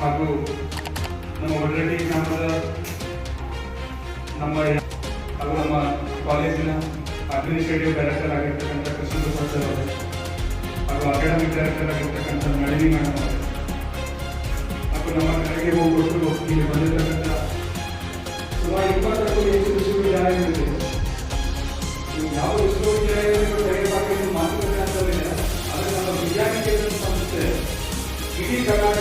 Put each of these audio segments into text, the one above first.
ಹಾಗೂ ನಮ್ಮ ಒಡರಡಿ ಗ್ರಾಮದ ನಮ್ಮ ಹಾಗೂ ನಮ್ಮ ಕಾಲೇಜಿನ ಅಡ್ಮಿನಿಸ್ಟ್ರೇಟಿವ್ ಡೈರೆಕ್ಟರ್ ಆಗಿರ್ತಕ್ಕಂಥ ಕೃಷ್ಣ ಸರ್ ಅವರು, ಹಾಗೂ ಅಕಾಡೆಮಿಕ್ ಡೈರೆಕ್ಟರ್ ಆಗಿರ್ತಕ್ಕಂಥ ನಳಿನಿ ಮೇಡಮ್ ಅವರು, ಹಾಗೂ ನಮ್ಮ ಕಡೆಗೆ ಹೋಗ್ಬಿಟ್ಟು ಇಲ್ಲಿ ಬಂದಿರತಕ್ಕಂಥ ಸುಮಾರು ಇಪ್ಪತ್ತಕ್ಕೂ ಹೆಚ್ಚು ವಿಶ್ವವಿದ್ಯಾಲಯಗಳಿದೆ. ಯಾವ ವಿಶ್ವವಿದ್ಯಾಲಯಗಳು ತೆಗೆದುಹಾಕಲು ಮಾತುಕತೆ ಅಂತ ಆದರೆ ನಮ್ಮ ವಿದ್ಯಾರ್ಥಿ ಸಂಸ್ಥೆ ಇಡೀ ಕರ್ನಾಟಕ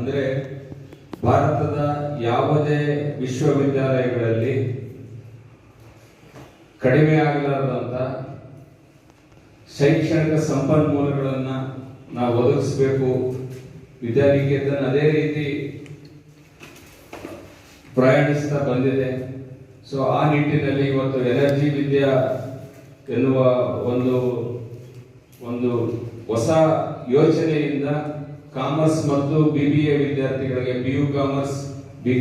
ಅಂದರೆ ಭಾರತದ ಯಾವುದೇ ವಿಶ್ವವಿದ್ಯಾಲಯಗಳಲ್ಲಿ ಕಡಿಮೆ ಆಗಲಾರದಂಥ ಶೈಕ್ಷಣಿಕ ಸಂಪನ್ಮೂಲಗಳನ್ನು ನಾವು ಒದಗಿಸಬೇಕು. ವಿದ್ಯಾನಿಕೇತನ ಅದೇ ರೀತಿ ಪ್ರಯಾಣಿಸ್ತಾ ಬಂದಿದೆ. ಸೊ ಆ ನಿಟ್ಟಿನಲ್ಲಿ ಇವತ್ತು ಎನರ್ಜಿ ವಿದ್ಯಾ ಎನ್ನುವ ಒಂದು ಒಂದು ಹೊಸ ಯೋಚನೆಯಿಂದ ಕಾಮರ್ಸ್ ಮತ್ತು ಬಿಬಿಎ ವಿದ್ಯಾರ್ಥಿಗಳಿಗೆ ಪಿ ಯು ಕಾಮರ್ಸ್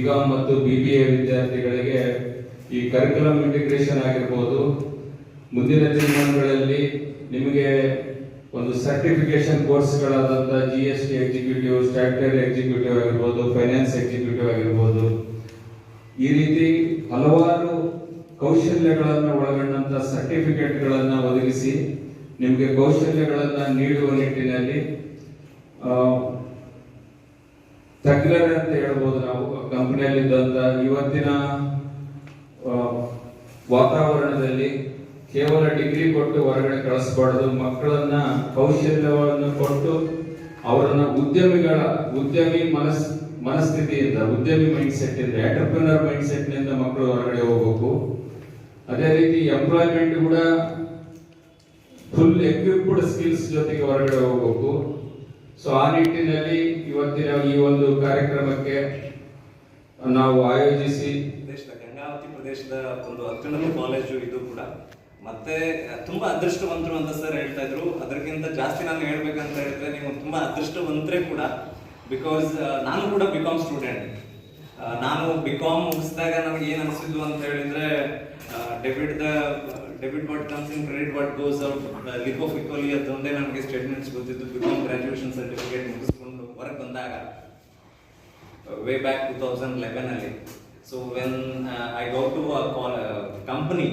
ಕಾಮ್ ಮತ್ತು ಬಿಬಿಎ ವಿದ್ಯಾರ್ಥಿಗಳಿಗೆ ಈ ಕರಿಕ್ಯುಲಮ್ ಇಂಟಿಗ್ರೇಷನ್ ಆಗಿರ್ಬೋದು. ಮುಂದಿನ ದಿನಮಾನಗಳಲ್ಲಿ ನಿಮಗೆ ಒಂದು certification ಕೋರ್ಸ್ಗಳಾದಂಥ G S T executive statutory executive ಆಗಿರ್ಬೋದು ಫೈನಾನ್ಸ್ ಎಕ್ಸಿಕ್ಯೂಟಿವ್ ಆಗಿರ್ಬೋದು. ಈ ರೀತಿ ಹಲವಾರು ಕೌಶಲ್ಯಗಳನ್ನು ಒಳಗೊಂಡಂಥ ಸರ್ಟಿಫಿಕೇಟ್ಗಳನ್ನು ಒದಗಿಸಿ ನಿಮಗೆ ಕೌಶಲ್ಯಗಳನ್ನು ನೀಡುವ ನಿಟ್ಟಿನಲ್ಲಿ ತಜ್ಞರೇ ಅಂತ ಹೇಳ್ಬೋದು ನಾವು. ಕಂಪನಿಯಲ್ಲಿದ್ದಂತ ಇವತ್ತಿನ ವಾತಾವರಣದಲ್ಲಿ ಕೇವಲ ಡಿಗ್ರಿ ಕೊಟ್ಟು ಹೊರಗಡೆ ಕಳಿಸಬಾರ್ದು. ಮಕ್ಕಳನ್ನ ಕೌಶಲ್ಯವನ್ನು ಕೊಟ್ಟು ಅವರನ್ನ ಉದ್ಯಮಿಗಳ, ಉದ್ಯಮಿ ಮನಸ್, ಮನಸ್ಥಿತಿಯಿಂದ, ಉದ್ಯಮಿ ಮೈಂಡ್ ಸೆಟ್ ಇಂದ ಎಂಟರ್ಪ್ರಿನರ್ ಮೈಂಡ್ ಸೆಟ್ನಿಂದ ಮಕ್ಕಳು ಹೊರಗಡೆ ಹೋಗ್ಬೇಕು. ಅದೇ ರೀತಿ ಎಂಪ್ಲಾಯ್ಮೆಂಟ್ ಕೂಡ ಫುಲ್ ಎಕ್ವಿಪ್ಡ್ ಸ್ಕಿಲ್ಸ್ ಜೊತೆಗೆ ಹೊರಗಡೆ ಹೋಗ್ಬೇಕು. ಸೊ ಆ ನಿಟ್ಟಿನಲ್ಲಿ ಇವತ್ತಿನ ಈ ಒಂದು ಕಾರ್ಯಕ್ರಮಕ್ಕೆ ನಾವು ಆಯೋಜಿಸಿ ಗಂಗಾವತಿ ಪ್ರದೇಶದ ಒಂದು ಅತ್ಯುನ್ನತ ಕಾಲೇಜು ಇದು ಕೂಡ. ಮತ್ತೆ ತುಂಬಾ ಅದೃಷ್ಟವಂತರು ಅಂತ ಸರ್ ಹೇಳ್ತಾ ಇದ್ರು. ಅದಕ್ಕಿಂತ ಜಾಸ್ತಿ ನಾನು ಹೇಳ್ಬೇಕಂತ ಹೇಳಿದ್ರೆ ನೀವು ತುಂಬಾ ಅದೃಷ್ಟವಂತರೇ ಕೂಡ ಬಿಕಾಸ್ ನಾನು ಕೂಡ ಬಿ ಕಾಮ್ ಸ್ಟೂಡೆಂಟ್ ನಾನು ಬಿ ಕಾಮ್ ಮುಗಿಸಿದಾಗ ನನಗೆ ಏನ್ ಅನಿಸಿದ್ದು ಅಂತ ಹೇಳಿದ್ರೆ debit the debit what comes in credit what goes out lip equally ಅದೊಂದೇ ನಮಗೆ ಸ್ಟೇಟ್ಮೆಂಟ್ಸ್ ಗೊತ್ತಿತ್ತು. ಬಿಕಾಮ್ ಗ್ರಾಜ್ಯುಯೇಷನ್ ಸರ್ಟಿಫಿಕೇಟ್ ಮುಗಿಸ್ಕೊಂಡು ಹೊರಗೆ ಬಂದಾಗ way back to thousand ಲೆವೆನಲ್ಲಿ so when I go to company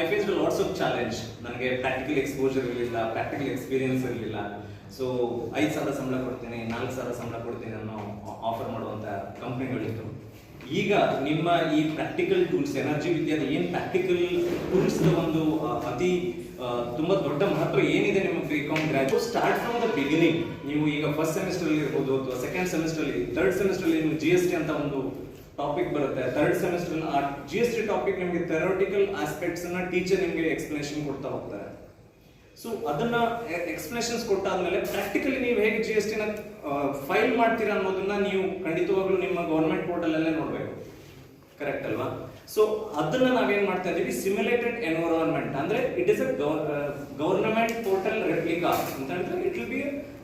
I face lots of challenge ನನಗೆ practical exposure ಇರಲಿಲ್ಲ practical experience ಇರಲಿಲ್ಲ. So ಐದು ಸಾವಿರ ಸಂಬಳ ಕೊಡ್ತೀನಿ, ನಾಲ್ಕು ಸಾವಿರ ಸಂಬಳ ಕೊಡ್ತೀನಿ ಅನ್ನೋ ಆಫರ್ ಮಾಡುವಂಥ ಕಂಪ್ನಿಗಳಿತ್ತು ಈಗ ನಿಮ್ಮ ಈ ಪ್ರಾಕ್ಟಿಕಲ್ ಟೂಲ್ಸ್ ಎನರ್ಜಿ ವಿದ್ಯಾದ ಏನು ಪ್ರಾಕ್ಟಿಕಲ್ ಟೂಲ್ಸ್ ಒಂದು ಅತಿ ತುಂಬಾ ದೊಡ್ಡ ಮಹತ್ವ ಏನಿದೆ ನಿಮ್ಮ ಬಿಕಾಮ್ ಗ್ರಾಜು ಸ್ಟಾರ್ಟ್ ಫ್ರಮ್ ದ ಬಿಗಿನಿಂಗ್ ನೀವು ಈಗ ಫಸ್ಟ್ ಸೆಮಿಸ್ಟರ್ ಇರ್ಬೋದು ಅಥವಾ ಸೆಕೆಂಡ್ ಸೆಮಿಸ್ಟರ್ ಥರ್ಡ್ ಸೆಮಿಸ್ಟರ್ ನಿಮ್ಗೆ ಜಿ ಎಸ್ ಟಿ ಅಂತ ಒಂದು ಟಾಪಿಕ್ ಬರುತ್ತೆ. ಥರ್ಡ್ ಸೆಮಿಸ್ಟರ್ ಆ ಜಿ ಎಸ್ ಟಿ ಟಾಪಿಕ್ ನಿಮಗೆ ಥೆರೋಟಿಕಲ್ ಆಸ್ಪೆಕ್ಟ್ಸ್ ಟೀಚರ್ ನಿಮಗೆ ಎಕ್ಸ್ಪ್ಲನೇಷನ್ ಕೊಡ್ತಾ ಹೋಗ್ತಾರೆ. ಸೊ ಅದನ್ನ ಎಕ್ಸ್ಪ್ಲನೇಷನ್ಸ್ ಕೊಟ್ಟಾದ್ಮೇಲೆ ಪ್ರಾಕ್ಟಿಕಲಿ ನೀವು ಹೇಗೆ ಜಿ ಎಸ್ ಟಿನ ಫೈಲ್ ಮಾಡ್ತೀರಾ ಅನ್ನೋದನ್ನ ನೀವು ಖಂಡಿತವಾಗ್ಲೂ ನಿಮ್ಮ ಗೌರ್ಮೆಂಟ್ ಪೋರ್ಟಲ್ ಅಲ್ಲೇ ನೋಡ್ಬೇಕು. ಕರೆಕ್ಟ್ ಅಲ್ವಾ? ಸೊ ಅದನ್ನ ನಾವೇನ್ ಮಾಡ್ತಾ ಇದೀವಿ ಸಿಮ್ಯುಲೇಟೆಡ್ ಎನ್ವಿರಾನ್ಮೆಂಟ್ ಅಂದ್ರೆ it is a government portal replica ಅಂತ ಹೇಳಿದ್ರೆ it will be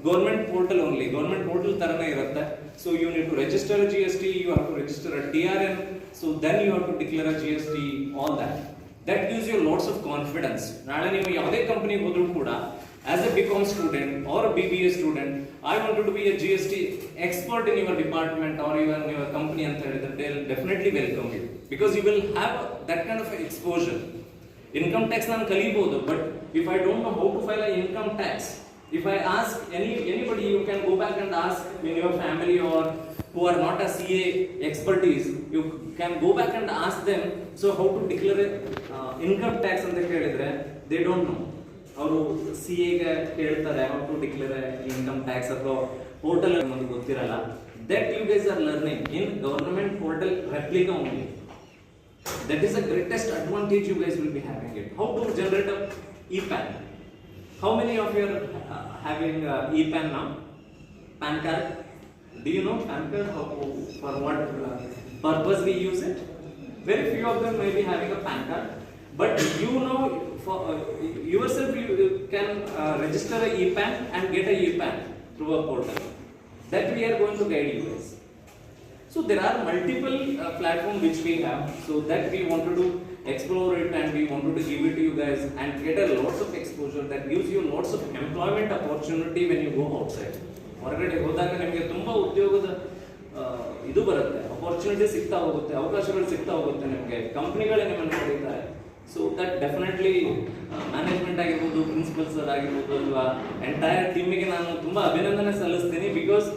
government portal only government portal ತರನೇ ಇರುತ್ತೆ. So you need to register G S T you have to register T R N so then you have to declare G S T all that that gives you lots of confidence ನಾಳೆ ನೀವು ಯಾವುದೇ ಕಂಪನಿಗೆ ಹೋದ್ರು ಕೂಡ as a B com student or B B A student I want to be a G S T expert in your department or even your company ಅಂತ ಹೇಳಿದ್ರೆ they definitely welcome you because you will have that kind of exposure income tax ನಾನು ಕಲಿಬಹುದು but if I don't know how to file a income tax if I ask any anybody you can go back and ask in your family or who are not a CA expertise, you can go back and ask them, so how to declare uh, income tax ಅಂತ ಕೇಳಿದ್ರೆ they don't know. ಅವರು C ಎಗೆ ಕೇಳ್ತಾರೆ how to declare income tax ಅಥವಾ portal ನಮಗೆ ಗೊತ್ತಿರಲ್ಲ that you guys are learning in government portal replica only is the greatest advantage you guys will be having it. How to generate a e-pan? How many of you are uh, having uh, e-pan now? PAN card? Do you know? How, for what uh, purpose we use it? Very few of them may be having a PAN card, but you know for uh, yourself you you can uh, register a e-pan and get a e-pan through a portal. That we are going to guide you guys. So there are multiple uh, platforms which we have. So that we wanted to explore it and we wanted to give it to you guys and get a lots of exposure that gives you lots of employment opportunity when you go outside. ಹೊರಗಡೆ ಹೋದಾಗ ನಿಮಗೆ ತುಂಬಾ ಉದ್ಯೋಗದ ಇದು ಬರುತ್ತೆ. Opportunity ಸಿಗ್ತಾ ಹೋಗುತ್ತೆ, ಅವಕಾಶಗಳು ಸಿಗ್ತಾ ಹೋಗುತ್ತೆ ನಿಮಗೆ. ಕಂಪ್ನಿಗಳೇ ನಿಮ್ಮನ್ನು ಪಡೀತಾರೆ ಸೊ ದಟ್ ಡೆಫಿನೆಟ್ಲಿ ಮ್ಯಾನೇಜ್ಮೆಂಟ್ ಆಗಿರ್ಬೋದು ಪ್ರಿನ್ಸಿಪಲ್ಸ್ ಆಗಿರ್ಬೋದು ಅಥವಾ ಎಂಟೈರ್ ಟೀಮಿಗೆ ನಾನು ತುಂಬ ಅಭಿನಂದನೆ ಸಲ್ಲಿಸ್ತೀನಿ ಬಿಕಾಸ್